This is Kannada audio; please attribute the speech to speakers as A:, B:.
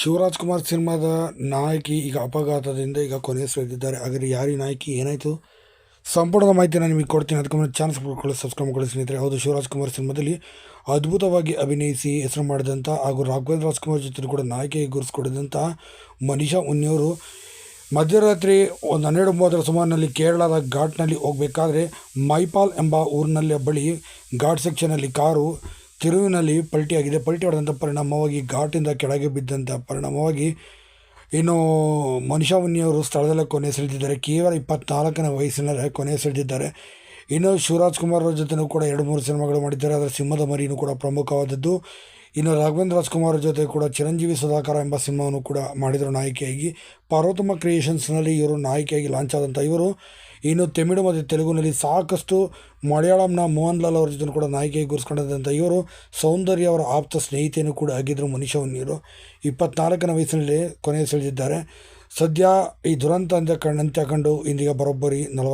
A: ಶಿವರಾಜ್ ಕುಮಾರ್ ಸಿನಿಮಾದ ನಾಯಕಿ ಈಗ ಅಪಘಾತದಿಂದ ಈಗ ಕೊನೆ ಸೇರಿದ್ದಾರೆ ಹಾಗಾದರೆ ಯಾರಿಗೆ ನಾಯಕಿ? ಏನಾಯಿತು? ಸಂಪೂರ್ಣದ ಮಾಹಿತಿ ನಾನು ನಿಮಗೆ ಕೊಡ್ತೀನಿ. ಅದಕ್ಕೆ ಮುಂದೆ ಚಾನ್ಸ್ ಮಾಡ್ಕೊಳ್ಳಿ ಸಬ್ಸ್ಕ್ರೈಬ್ ಮಾಡ್ಕೊಳ್ಳಿ ಸ್ನೇಹಿತರೆ. ಹೌದು, ಶಿವರಾಜ್ ಕುಮಾರ್ ಸಿನಿಮಾದಲ್ಲಿ ಅದ್ಭುತವಾಗಿ ಅಭಿನಯಿಸಿ ಹೆಸರು ಮಾಡಿದಂಥ ಹಾಗೂ ರಾಘವೇಂದ್ರ ರಾಜ್ಕುಮಾರ್ ಜೊತೆ ಕೂಡ ನಾಯಕಿಯಾಗಿ ಗುರುಸ್ಕೊಡಿದಂಥ ಮನೀಷಾ ಉನ್ನಿಯವರು ಮಧ್ಯರಾತ್ರಿ ಒಂದು ಹನ್ನೆರಡು ಮೂವತ್ತರ ಸುಮಾರಿನಲ್ಲಿ ಕೇರಳದ ಘಾಟ್ನಲ್ಲಿ ಹೋಗಬೇಕಾದ್ರೆ ಮೈಪಾಲ್ ಎಂಬ ಊರಿನಲ್ಲಿ ಬಳಿ ಘಾಟ್ ಸೆಕ್ಷನಲ್ಲಿ ಕಾರು ತಿರುವಿನಲ್ಲಿ ಪಲ್ಟಿಯಾಗಿದೆ. ಪಲ್ಟಿ ಹೊಡೆದಂಥ ಪರಿಣಾಮವಾಗಿ ಘಾಟಿಂದ ಕೆಳಗೆ ಬಿದ್ದಂಥ ಪರಿಣಾಮವಾಗಿ ಇನ್ನು ಮನುಷ್ಯ ಮುನಿಯವರು ಸ್ಥಳದಲ್ಲೇ ಕೊನೆ ಸೆಳೆದಿದ್ದಾರೆ. ಕೇವಲ ಇಪ್ಪತ್ನಾಲ್ಕನೇ ವಯಸ್ಸಿನಲ್ಲೇ ಕೊನೆ ಸೆಳೆದಿದ್ದಾರೆ. ಇನ್ನು ಶಿವರಾಜ್ ಕುಮಾರ್ ಅವರ ಜೊತೆನೂ ಕೂಡ ಎರಡು ಮೂರು ಸಿನಿಮಾಗಳು ಮಾಡಿದ್ದಾರೆ. ಅದರ ಸಿಂಹದ ಮರಿನೂ ಕೂಡ ಪ್ರಮುಖವಾದದ್ದು. ಇನ್ನು ರಾಘವೇಂದ್ರ ರಾಜ್ಕುಮಾರ್ ಜೊತೆ ಕೂಡ ಚಿರಂಜೀವಿ ಸುಧಾಕರ ಎಂಬ ಸಿನಿಮಾವನ್ನು ಕೂಡ ಮಾಡಿದರು ನಾಯಕಿಯಾಗಿ. ಪಾರ್ವತಮ್ಮ ಕ್ರಿಯೇಷನ್ಸ್ನಲ್ಲಿ ಇವರು ನಾಯಕಿಯಾಗಿ ಲಾಂಚ್ ಆದಂಥ ಇವರು ಇನ್ನು ತಮಿಳು ಮತ್ತು ತೆಲುಗುನಲ್ಲಿ ಸಾಕಷ್ಟು ಮಲಯಾಳಂನ ಮೋಹನ್ ಲಾಲ್ ಅವ್ರ ಜೊತೆ ಕೂಡ ನಾಯಕಿಯಾಗಿ ಗುರುಸ್ಕೊಂಡಿದ್ದಂಥ ಇವರು ಸೌಂದರ್ಯ ಅವರ ಆಪ್ತ ಸ್ನೇಹಿತೆಯನ್ನು ಕೂಡ ಆಗಿದ್ದರು ಮನುಷ್ಯ ಹೊನ್ನೀರು ಇಪ್ಪತ್ನಾಲ್ಕನ ವಯಸ್ಸಿನಲ್ಲಿ ಕೊನೆ ಸೆಳೆದಿದ್ದಾರೆ. ಸದ್ಯ ಈ ದುರಂತ ಅಂತ ಕಂಡು ಅಂತ್ಯ ಕಂಡು ಇಂದೀಗ ಬರೋಬ್ಬರಿ ನಲವತ್ತು